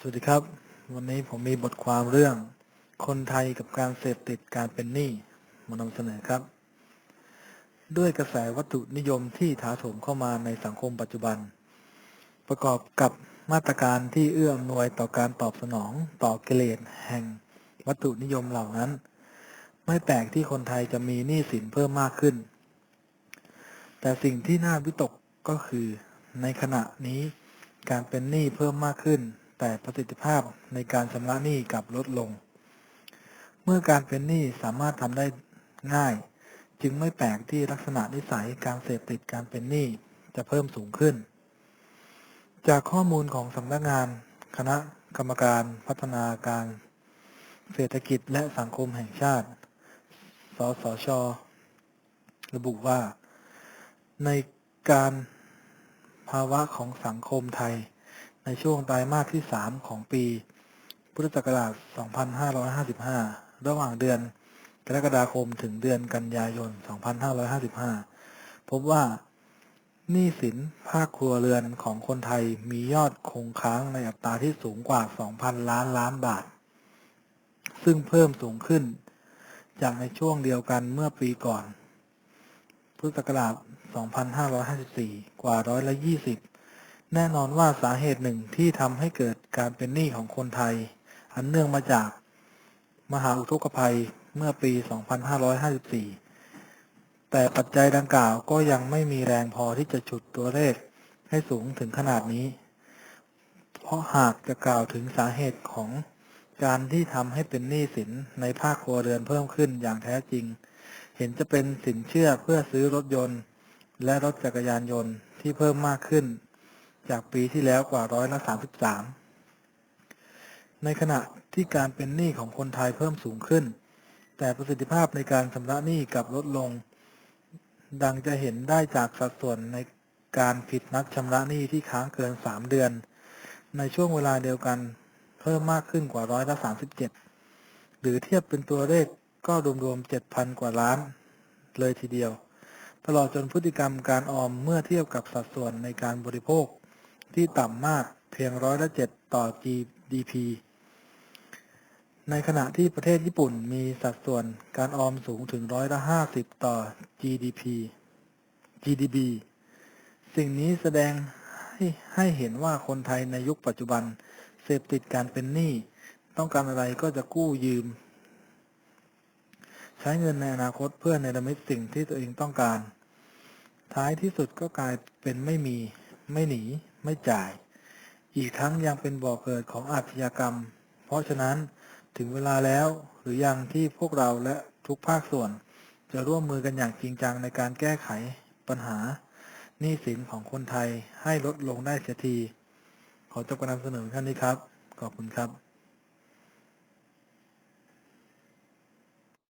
สวัสดีครับ วันนี้ผมมีบทความเรื่อง คนไทยกับการเสพติดการเป็นหนี้มานำเสนอครับ ด้วยกระแสวัตถุนิยมที่ถาโถมเข้ามาในสังคมปัจจุบัน ประกอบกับมาตรการที่เอื้ออำนวยต่อการตอบสนองต่อกิเลสแห่งวัตถุนิยมเหล่านั้น ไม่แปลกที่คนไทยจะมีหนี้สินเพิ่มมากขึ้น แต่สิ่งที่น่าวิตกก็คือในขณะนี้การเป็นหนี้เพิ่มมากขึ้น แต่ประสิทธิภาพในการชำระหนี้กลับลดลง เมื่อการเป็นหนี้สามารถทำได้ง่าย จึงไม่แปลกที่ลักษณะนิสัยการเสพติดการเป็นหนี้จะเพิ่มสูงขึ้น จากข้อมูลของสำนักงาน คณะกรรมการพัฒนาการ เศรษฐกิจและสังคมแห่งชาติ สสช ระบุว่า ในการภาวะของสังคมไทย ในช่วงไตรมาสที่ 3 ของปี พุทธศักราช 2555 ระหว่างเดือนกรกฎาคมถึงเดือนกันยายน 2555 พบว่าหนี้สินภาคครัวเรือนของคนไทยมียอดคงค้างในอัตราที่สูงกว่า 2,000 ล้านล้านบาท ซึ่งเพิ่มสูงขึ้น จากในช่วงเดียวกันเมื่อปีก่อน พุทธศักราช 2554 กว่าร้อยละ 20 แน่นอนว่าสาเหตุหนึ่งที่ทำให้เกิดการเป็นหนี้ของคนไทย อันเนื่องมาจากมหาอุทกภัยเมื่อปี 2554 แต่ปัจจัยดังกล่าวก็ยังไม่มีแรงพอที่จะฉุดตัวเลขให้สูงถึงขนาดนี้ เพราะหากจะกล่าวถึงสาเหตุของการที่ทำให้เป็นหนี้สินในภาคครัวเรือนเพิ่มขึ้นอย่างแท้จริง เห็นจะเป็นสินเชื่อเพื่อซื้อรถยนต์ และรถจักรยานยนต์ที่เพิ่มมากขึ้น จากปีที่แล้วกว่าร้อยละ33 ในขณะที่การเป็นหนี้ของคนไทยเพิ่มสูงขึ้น แต่ประสิทธิภาพในการชำระหนี้กลับลดลง ดังจะเห็นได้จากสัดส่วนในการผิดนัดชำระหนี้ที่ค้างเกิน 3 เดือน ในช่วงเวลาเดียวกันเพิ่มมากขึ้นกว่าร้อยละ37 หรือเทียบเป็นตัวเลขก็รวมๆ 7,000 กว่าล้าน เลยทีเดียว ตลอดจนพฤติกรรมการออมเมื่อเทียบกับสัดส่วนในการบริโภค ที่ต่ำมากเพียงร้อยละ7ต่อ GDP ในขณะที่ประเทศญี่ปุ่นมีสัดส่วนการออมสูงถึงร้อยละ50ต่อ GDP GDP สิ่งนี้แสดงให้ให้เห็นว่าคนไทยในยุคปัจจุบัน เสพติดการเป็นหนี้ ต้องการอะไรก็จะกู้ยืม ใช้เงินในอนาคตเพื่อในระมิตสิ่งที่ตัวเองต้องการ ท้ายที่สุดก็กลายเป็นไม่มีไม่หนี ไม่จ่าย อีกทั้งยังเป็นบ่อกเกิดของอาชญากรรม เพราะฉะนั้นถึงเวลาแล้วหรือยังที่พวกเราและทุกภาคส่วน จะร่วมมือกันอย่างจริงจังในการแก้ไขปัญหาหนี้สินของคนไทยให้ลดลงได้เสียที ขอจบการนำเสนอท่านนี้ครับ ขอบคุณครับ